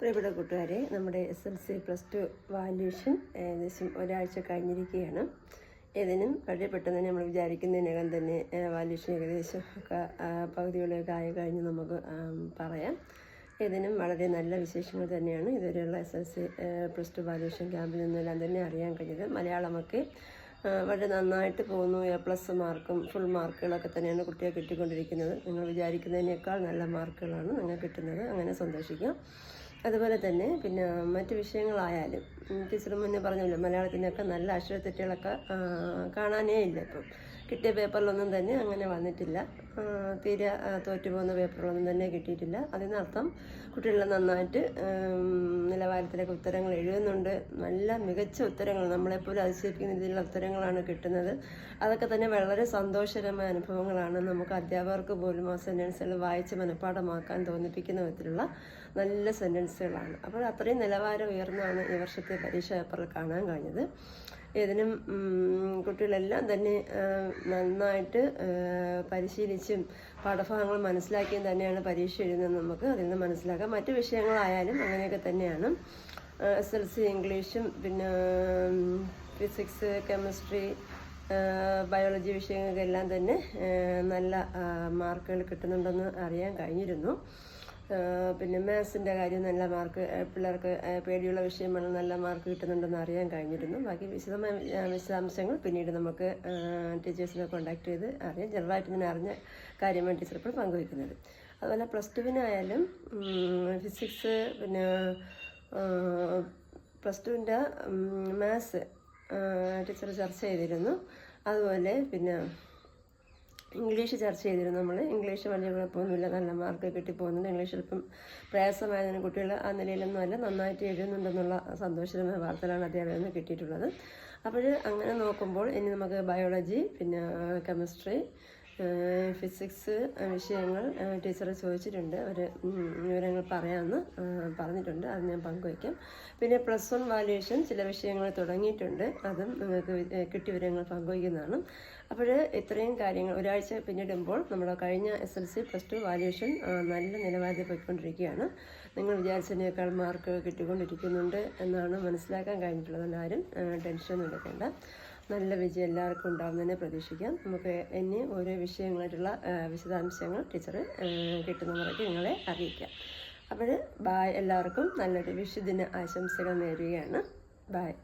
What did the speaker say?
പ്രിയപ്പെട്ട കൂട്ടുകാരെ നമ്മുടെ S L C plus two valuation ഏകദേശം ഒരാഴ്ച കഴിഞ്ഞിരിക്കുകയാണ്. ഏതിനും വളരെ പെട്ടെന്ന് തന്നെ നമ്മൾ വിചാരിക്കുന്നതിനകം തന്നെ വാല്യൂഷൻ ഏകദേശം ഒക്കെ ആ, പകുതിയോളമൊക്കെ ആയി കഴിഞ്ഞ് നമുക്ക് പറയാം. ഏതിനും വളരെ നല്ല വിശേഷങ്ങൾ തന്നെയാണ്. ഇതുവരെയുള്ള S L C plus two valuation ക്യാമ്പിൽ നിന്നെല്ലാം തന്നെ അറിയാൻ കഴിഞ്ഞത്. മലയാളമൊക്കെ വളരെ നന്നായിട്ട് പോകുന്നു. എ പ്ലസ് മാർക്കും ഫുൾ മാർക്കുകളൊക്കെ തന്നെയാണ് കുട്ടിയെ കിട്ടിക്കൊണ്ടിരിക്കുന്നത്. നിങ്ങൾ വിചാരിക്കുന്നതിനേക്കാൾ നല്ല മാർക്കുകളാണ് നിങ്ങൾ കിട്ടുന്നത്. അങ്ങനെ സന്തോഷിക്കാം. അതുപോലെ തന്നെ പിന്നെ മറ്റ് വിഷയങ്ങളായാലും ടീച്ചർ മുന്നേ പറഞ്ഞല്ലോ മലയാളത്തിനൊക്കെ നല്ല അക്ഷരത്തെറ്റുകളൊക്കെ കാണാനേ ഇല്ല ഇപ്പം. കിട്ടിയ പേപ്പറിലൊന്നും തന്നെ അങ്ങനെ വന്നിട്ടില്ല. തീരെ തോറ്റുപോകുന്ന പേപ്പറുകളൊന്നും തന്നെ കിട്ടിയിട്ടില്ല. അതിനർത്ഥം കുട്ടികളെ നന്നായിട്ട് ഉം, നിലവാരത്തിലൊക്കെ ഉത്തരങ്ങൾ എഴുതുന്നുണ്ട്. നല്ല മികച്ച ഉത്തരങ്ങൾ നമ്മളെപ്പോലും അതിശയിപ്പിക്കുന്ന രീതിയിലുള്ള ഉത്തരങ്ങളാണ് കിട്ടുന്നത്. അതൊക്കെ തന്നെ വളരെ സന്തോഷകരമായ അനുഭവങ്ങളാണ്. നമുക്ക് അധ്യാപകർക്ക് പോലും ആ സെന്റൻസുകൾ വായിച്ച് മനഃപ്പാഠമാക്കാൻ തോന്നിപ്പിക്കുന്ന വിധത്തിലുള്ള നല്ല സെന്റൻസുകളാണ് അപ്പോൾ അത്രയും നിലവാരം ഉയർന്നാണ് ഈ വർഷത്തെ പരീക്ഷ പേപ്പറിൽ കാണാൻ കഴിഞ്ഞത്. ഇതിനും കുട്ടികളെല്ലാം തന്നെ നന്നായിട്ട് പരിശീലിച്ചും പാഠഭാഗങ്ങൾ മനസ്സിലാക്കിയും തന്നെയാണ് പരീക്ഷ എഴുതുന്നത് നമുക്ക്. അതിൽ നിന്ന് മനസ്സിലാക്കാം. മറ്റു വിഷയങ്ങളായാലും അങ്ങനെയൊക്കെ തന്നെയാണ്. എസ് എൽ സി ഇംഗ്ലീഷും പിന്നെ ഫിസിക്സ് കെമിസ്ട്രി ബയോളജി വിഷയങ്ങൾക്കെല്ലാം തന്നെ നല്ല മാർക്കുകൾ കിട്ടുന്നുണ്ടെന്ന് അറിയാൻ കഴിഞ്ഞിരുന്നു. പിന്നെ മാത്സിന്റെ കാര്യം നല്ല മാർക്ക് പിള്ളേർക്ക് പേടിയുള്ള വിഷയമാണ് നല്ല മാർക്ക് കിട്ടുന്നുണ്ടെന്ന് അറിയാൻ കഴിഞ്ഞിരുന്നു. ബാക്കി വിശദമായ വിശദാംശങ്ങൾ പിന്നീട് നമുക്ക് ടീച്ചേഴ്സിനെ കോൺടാക്ട് ചെയ്ത് അറിയാം. ജനറലായിട്ട് ഞാൻ അറിഞ്ഞ കാര്യമാണ് ടീച്ചർ ഇപ്പോൾ പങ്കുവയ്ക്കുന്നത്. അതുപോലെ പ്ലസ് ടുവിനായാലും ഫിസിക്സ് പിന്നെ പ്ലസ് ടുവിന്റെ മാത്സ് ടീച്ചർ ചർച്ച ചെയ്തിരുന്നു. അതുപോലെ പിന്നെ ഇംഗ്ലീഷ് ചർച്ച ചെയ്തിരുന്നു നമ്മൾ ഇംഗ്ലീഷ് വലിയ കുഴപ്പമൊന്നുമില്ല. നല്ല മാർക്ക് കിട്ടിപ്പോകുന്നുണ്ട് ഇംഗ്ലീഷ് അല്പം പ്രയാസമായതിന് കുട്ടികൾ ആ നിലയിലൊന്നും അല്ല നന്നായിട്ട് എഴുതുന്നുണ്ടെന്നുള്ള സന്തോഷകരമായ വാർത്തകളാണ് അധ്യാപകർ നിന്ന് കിട്ടിയിട്ടുള്ളത്. അപ്പോൾ അങ്ങനെ നോക്കുമ്പോൾ ഇനി നമുക്ക് ബയോളജി പിന്നെ കെമിസ്ട്രി ഫിസിക്സ് വിഷയങ്ങൾ ടീച്ചറെ ചോദിച്ചിട്ടുണ്ട്. അവർ വിവരങ്ങൾ പറയാമെന്ന് പറഞ്ഞിട്ടുണ്ട്. അത് ഞാൻ പങ്കുവയ്ക്കാം. പിന്നെ പ്ലസ് വൺ വാല്യുവേഷൻ ചില വിഷയങ്ങൾ തുടങ്ങിയിട്ടുണ്ട്. അതും നിങ്ങൾക്ക് കിട്ടിയ വിവരങ്ങൾ പങ്കുവയ്ക്കുന്നതാണ്. അപ്പോൾ ഇത്രയും കാര്യങ്ങൾ ഒരാഴ്ച പിന്നിടുമ്പോൾ നമ്മുടെ കഴിഞ്ഞ S L C plus two valuation നല്ല നിലവാരത്തിൽ പോയിക്കൊണ്ടിരിക്കുകയാണ്. നിങ്ങൾ വിചാരിച്ചതിനേക്കാൾ മാർക്ക് കിട്ടിക്കൊണ്ടിരിക്കുന്നുണ്ട് എന്നാണ് മനസ്സിലാക്കാൻ കഴിഞ്ഞിട്ടുള്ളത്. ആരും ടെൻഷൻ എടുക്കേണ്ട. നല്ല വിജയം എല്ലാവർക്കും ഉണ്ടാകുന്നതിനെ പ്രതീക്ഷിക്കാം. നമുക്ക് ഇനി ഓരോ വിഷയങ്ങളായിട്ടുള്ള വിശദാംശങ്ങൾ ടീച്ചർ കിട്ടുന്ന മുറയ്ക്ക് നിങ്ങളെ അറിയിക്കാം. അപ്പോൾ ബായ് എല്ലാവർക്കും നല്ലൊരു വിഷുദിന ആശംസകൾ നേരുകയാണ്. ബായ്